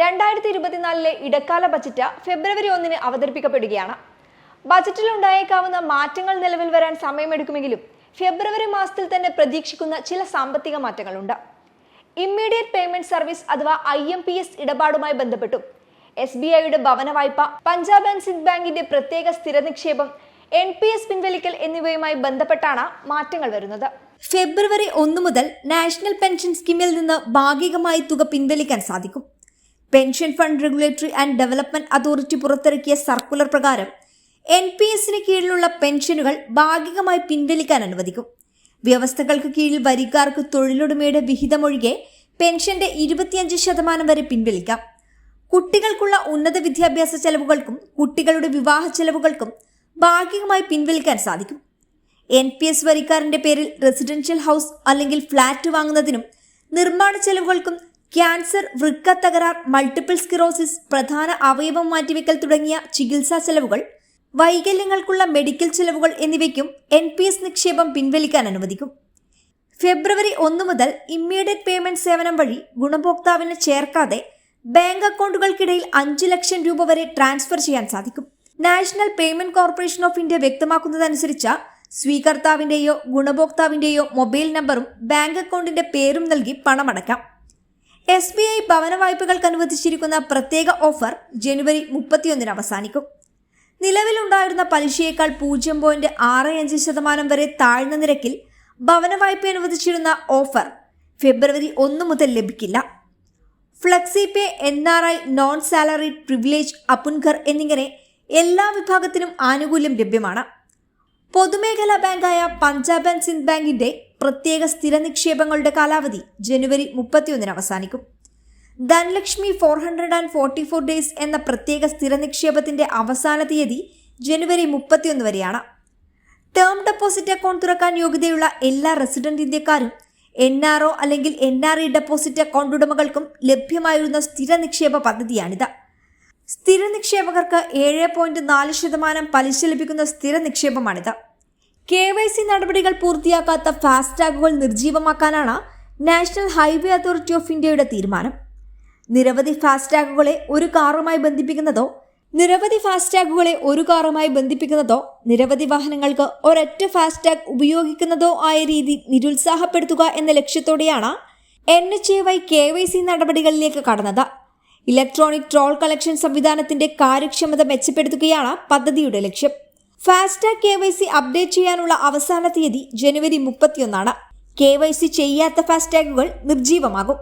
രണ്ടായിരത്തി ഇരുപത്തിനാലിലെ ഇടക്കാല ബജറ്റ് ഫെബ്രുവരി ഒന്നിന് അവതരിപ്പിക്കപ്പെടുകയാണ്. ബജറ്റിൽ ഉണ്ടായേക്കാവുന്ന മാറ്റങ്ങൾ നിലവിൽ വരാൻ സമയമെടുക്കുമെങ്കിലും ഫെബ്രുവരി മാസത്തിൽ തന്നെ പ്രതീക്ഷിക്കുന്ന ചില സാമ്പത്തിക മാറ്റങ്ങളുണ്ട്. ഇമ്മീഡിയറ്റ് പേയ്മെന്റ് സർവീസ് അഥവാ ഐ എം പി എസ് ഇടപാടുമായി ബന്ധപ്പെട്ടും. എസ് ബി ഐയുടെ ഭവന വായ്പ പഞ്ചാബ് ആൻഡ് സിന്ധ് ബാങ്കിന്റെ പ്രത്യേക സ്ഥിര നിക്ഷേപം എൻ പി എസ് പിൻവലിക്കൽ എന്നിവയുമായി ബന്ധപ്പെട്ടാണ് മാറ്റങ്ങൾ വരുന്നത്. ഫെബ്രുവരി ഒന്ന് മുതൽ നാഷണൽ പെൻഷൻ സ്കീമിൽ നിന്ന് ഭാഗികമായി തുക പിൻവലിക്കാൻ സാധിക്കും. Pension fund regulatory and development authority പുറത്തിറക്കിയ സർക്കുലർ പ്രകാരം എൻ പി എസിന് കീഴിലുള്ള പെൻഷനുകൾ ഭാഗികമായി പിൻവലിക്കാൻ അനുവദിക്കും. വ്യവസ്ഥകൾക്ക് കീഴിൽ വരിക്കാർക്ക് തൊഴിലുടമയുടെ വിഹിതമൊഴികെ പെൻഷന്റെ ഇരുപത്തിയഞ്ച് ശതമാനം വരെ പിൻവലിക്കാം. കുട്ടികൾക്കുള്ള ഉന്നത വിദ്യാഭ്യാസ ചെലവുകൾക്കും കുട്ടികളുടെ വിവാഹ ചെലവുകൾക്കും ഭാഗികമായി പിൻവലിക്കാൻ സാധിക്കും. എൻ പി എസ് വരിക്കാരന്റെ പേരിൽ റെസിഡൻഷ്യൽ ഹൗസ് അല്ലെങ്കിൽ ഫ്ളാറ്റ് വാങ്ങുന്നതിനും നിർമ്മാണ ചെലവുകൾക്കും ക്യാൻസർ വൃക്ക തകരാർ മൾട്ടിപ്പിൾ സ്കിറോസിസ് പ്രധാന അവയവം മാറ്റിവെക്കൽ തുടങ്ങിയ ചികിത്സാ ചെലവുകൾ വൈകല്യങ്ങൾക്കുള്ള മെഡിക്കൽ ചെലവുകൾ എന്നിവയ്ക്കും എൻ പി എസ് നിക്ഷേപം പിൻവലിക്കാൻ അനുവദിക്കും. ഫെബ്രുവരി ഒന്ന് മുതൽ ഇമ്മീഡിയറ്റ് പേയ്മെന്റ് സേവനം വഴി ഗുണഭോക്താവിന് ചേർക്കാതെ ബാങ്ക് അക്കൗണ്ടുകൾക്കിടയിൽ അഞ്ച് ലക്ഷം രൂപ വരെ ട്രാൻസ്ഫർ ചെയ്യാൻ സാധിക്കും. National payment corporation of India വ്യക്തമാക്കുന്നതനുസരിച്ച് സ്വീകർത്താവിന്റെയോ ഗുണഭോക്താവിന്റെയോ മൊബൈൽ നമ്പറും ബാങ്ക് അക്കൗണ്ടിന്റെ പേരും നൽകി പണമടയ്ക്കാം. എസ് ബി ഐ ഭവന വായ്പകൾക്ക് അനുവദിച്ചിരിക്കുന്ന പ്രത്യേക ഓഫർ ജനുവരി മുപ്പത്തിയൊന്നിന് അവസാനിക്കും. നിലവിലുണ്ടായിരുന്ന പലിശയേക്കാൾ പൂജ്യം പോയിന്റ് ആറ് അഞ്ച് ശതമാനം വരെ താഴ്ന്ന നിരക്കിൽ ഭവന വായ്പ അനുവദിച്ചിരുന്ന ഓഫർ ഫെബ്രുവരി ഒന്ന് മുതൽ ലഭിക്കില്ല. Flexi pay N R I non salary privilege അപ്പുൻഘർ എന്നിങ്ങനെ എല്ലാ വിഭാഗത്തിനും ആനുകൂല്യം ലഭ്യമാണ്. പൊതുമേഖലാ ബാങ്കായ പഞ്ചാബ് ആൻഡ് സിന്ധ് ബാങ്കിന്റെ പ്രത്യേക സ്ഥിര നിക്ഷേപങ്ങളുടെ കാലാവധി ജനുവരി മുപ്പത്തിയൊന്നിന് അവസാനിക്കും. Dhanalakshmi four hundred and forty four days എന്ന പ്രത്യേക സ്ഥിര നിക്ഷേപത്തിന്റെ അവസാന തീയതി ജനുവരി മുപ്പത്തിയൊന്ന് വരെയാണ്. ടേം ഡെപ്പോസിറ്റ് അക്കൗണ്ട് തുറക്കാൻ യോഗ്യതയുള്ള എല്ലാ റെസിഡന്റ് ഇന്ത്യക്കാരും എൻ ആർ ഒ അല്ലെങ്കിൽ N R E deposit account ഉടമകൾക്കും ലഭ്യമായിരുന്ന സ്ഥിര നിക്ഷേപ പദ്ധതിയാണിത്. സ്ഥിര നിക്ഷേപകർക്ക് ഏഴ് പോയിന്റ് നാല് ശതമാനം പലിശ ലഭിക്കുന്ന സ്ഥിര നിക്ഷേപമാണിത് കെ വൈ സി നടപടികൾ പൂർത്തിയാക്കാത്ത ഫാസ്ടാഗുകൾ നിർജീവമാക്കാനാണ് നാഷണൽ ഹൈവേ അതോറിറ്റി ഓഫ് ഇന്ത്യയുടെ തീരുമാനം. നിരവധി ഫാസ്ടാഗുകളെ ഒരു കാറുമായി ബന്ധിപ്പിക്കുന്നതോ നിരവധി ഫാസ്ടാഗുകളെ ഒരു കാറുമായി ബന്ധിപ്പിക്കുന്നതോ നിരവധി വാഹനങ്ങൾക്ക് ഒരൊറ്റ ഫാസ്ടാഗ് ഉപയോഗിക്കുന്നതോ ആയ രീതി നിരുത്സാഹപ്പെടുത്തുക എന്ന ലക്ഷ്യത്തോടെയാണ് N H A Y K Y C നടപടികളിലേക്ക് കടന്നത്. ഇലക്ട്രോണിക് ടോൾ കളക്ഷൻ സംവിധാനത്തിന്റെ കാര്യക്ഷമത മെച്ചപ്പെടുത്തുകയാണ് പദ്ധതിയുടെ ലക്ഷ്യം. FASTag K Y C update ചെയ്യാനുള്ള അവസാന തീയതി ജനുവരി മുപ്പത്തിയൊന്നാണ്. കെ വൈ സി ചെയ്യാത്ത ഫാസ്ടാഗുകൾ നിർജീവമാകും